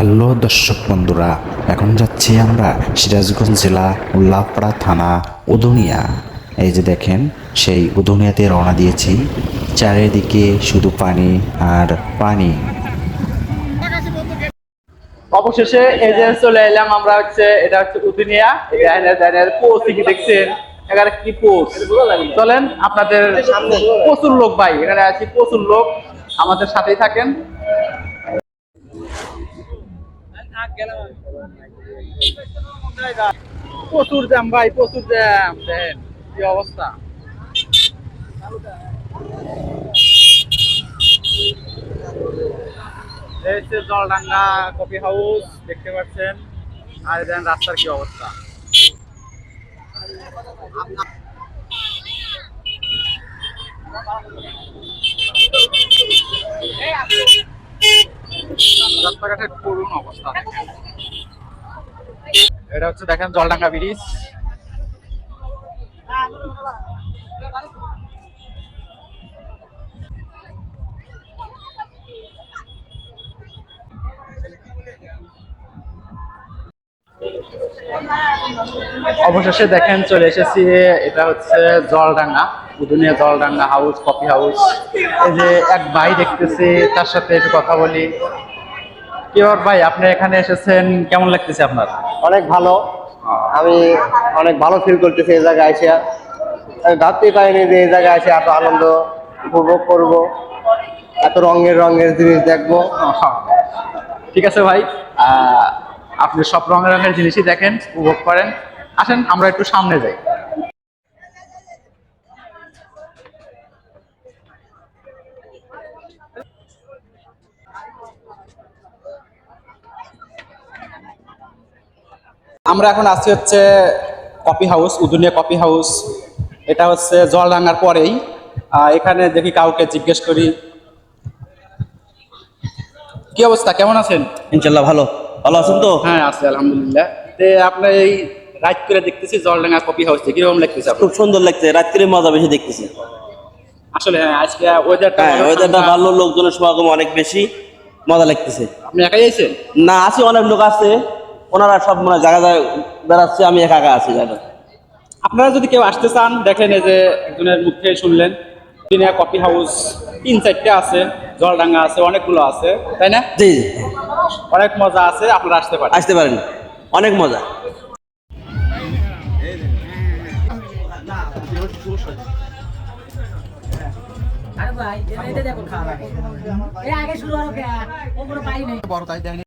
Hello দর্শক বন্ধুরা, এখন যাচ্ছি আমরা সিরাজগঞ্জ জেলা উল্লাপাড়া থানা উদুনিয়া। এই যে দেখেন, সেই উদুনিয়াতে রওনা দিয়েছি। চারিদিকে শুধু পানি আর পানি। অবশেষে এই যে চলে এলাম আমরা হচ্ছে, এটা হচ্ছে উদিনিয়া। কি দেখছেন? এখানে কি পোস্ট? চলেন, আপনাদের প্রচুর লোক ভাই, এখানে আছি প্রচুর লোক। আমাদের সাথেই থাকেন। প্রচুর জ্যাম, ভাই, প্রচুর জ্যাম। দেখেন কি অবস্থা? জলডাঙ্গা কফি হাউস, দেখতে পাচ্ছেন। আর দেন রাস্তার কি অবস্থা? রাস্তাঘাটের অবস্থা। এটা হচ্ছে দেখেন জলডাঙ্গা ব্রিজ। অবশেষে দেখেন চলে এসেছি, এটা হচ্ছে Jaldanga, Uduniya Jaldanga house coffee house এই যে এক ভাই দেখতেছি, তার সাথে একটু কথা বলি। ব্যাপার ভাই আপনি এখানে এসেছেন কেমন লাগতেছে আপনার? অনেক ভালো। আমি অনেক ভালো ফিল করতেছি এই জায়গায় এসে। আমি ভাবতেই পারিনি যে এই জায়গায় এসে এত আনন্দ উপভোগ করব। এত রঙের রঙের জিনিস দেখব। ঠিক আছে ভাই আপনি সব রঙের রঙের জিনিসই দেখেন উপভোগ করেন। আসেন আমরা একটু সামনে যাই। আমরা এখন আছি হচ্ছে coffee house Uduniya coffee house. এটা হচ্ছে জল জলডাঙ্গার পরেই। এখানে দেখি কাউকে জিজ্ঞেস করি। কি অবস্থা? কেমন আছেন? ইনশাল্লাহ ভালো। ভালো আছেন তো? হ্যাঁ আছি আলহামদুলিল্লাহ। তে আপনার এই রাইড করে দেখতেছি জলডাঙ্গা কফি হাউস কীরকম লাগতেছে খুব সুন্দর লাগছে। রাত্রে মজা বেশি দেখতেছি। আসলে হ্যাঁ আজকে ওয়েদারটা হ্যাঁ ওয়েদারটা ভালো লোকজনের সমাগম অনেক বেশি। মজা লাগতেছে। আপনি একাই আছেন? না আছে অনেক লোক আছে। ওনারা সব মানে জায়গা জায়গায় বেড়াচ্ছে আমি একা একা আছি জায়গা আপনারা যদি কেউ আসতে চান দেখেন এই যে একজনের মুখে শুনলেন দিনে কফি হাউস তিন চারটে আছে জলডাঙ্গা আছে অনেকগুলো আছে তাই না? জি অনেক মজা আছে আপনারা আসতে পারেন। আসতে পারেন। অনেক মজা। আরে ভাই এটা দেখো খাওয়া এই আগে শুরু হলো পাই নাই।